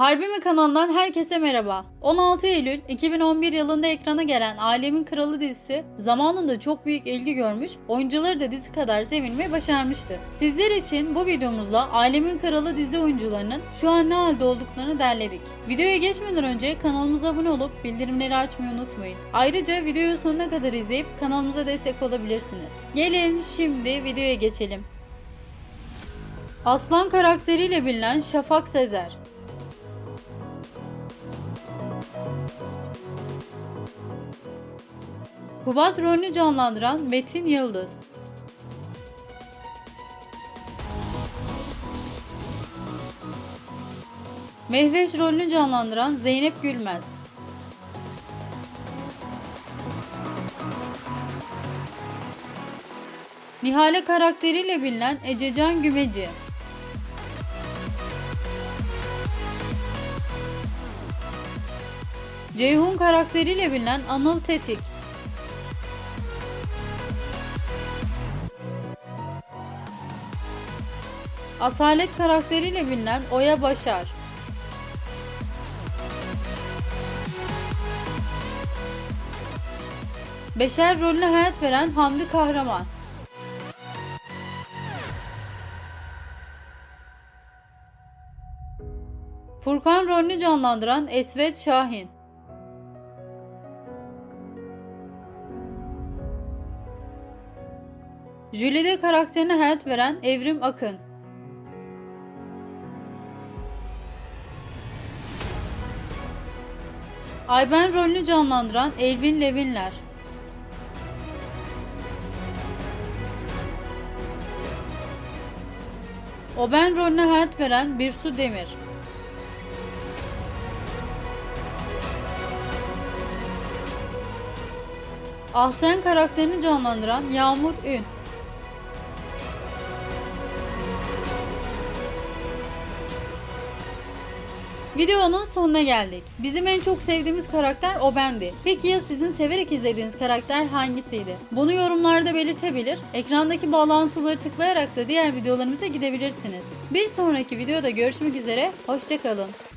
Harbi mi kanalından herkese merhaba. 16 Eylül 2011 yılında ekrana gelen Alemin Kralı dizisi zamanında çok büyük ilgi görmüş, oyuncuları da dizi kadar sevilmeyi başarmıştı. Sizler için bu videomuzla Alemin Kralı dizi oyuncularının şu an ne halde olduklarını derledik. Videoya geçmeden önce kanalımıza abone olup bildirimleri açmayı unutmayın. Ayrıca videoyu sonuna kadar izleyip kanalımıza destek olabilirsiniz. Gelin şimdi videoya geçelim. Aslan karakteriyle bilinen Şafak Sezer Kubat rolünü canlandıran Metin Yıldız. Mehveş rolünü canlandıran Zeynep Gülmez. Nihale karakteriyle bilinen Ececan Gümeci. Ceyhun karakteriyle bilinen Anıl Tetik. Asalet karakteriyle bilinen Oya Başar. Beşer rolüne hayat veren Hamdi Kahraman. Furkan rolünü canlandıran Esvet Şahin. Jülide karakterine hayat veren Evrim Akın. Ayben rolünü canlandıran Elvin Levinler. Oben rolüne hayat veren Birsu Demir. Ahsen karakterini canlandıran Yağmur Ün. Videonun sonuna geldik. Bizim en çok sevdiğimiz karakter o bendi. Peki ya sizin severek izlediğiniz karakter hangisiydi? Bunu yorumlarda belirtebilir. Ekrandaki bağlantıları tıklayarak da diğer videolarımıza gidebilirsiniz. Bir sonraki videoda görüşmek üzere. Hoşçakalın.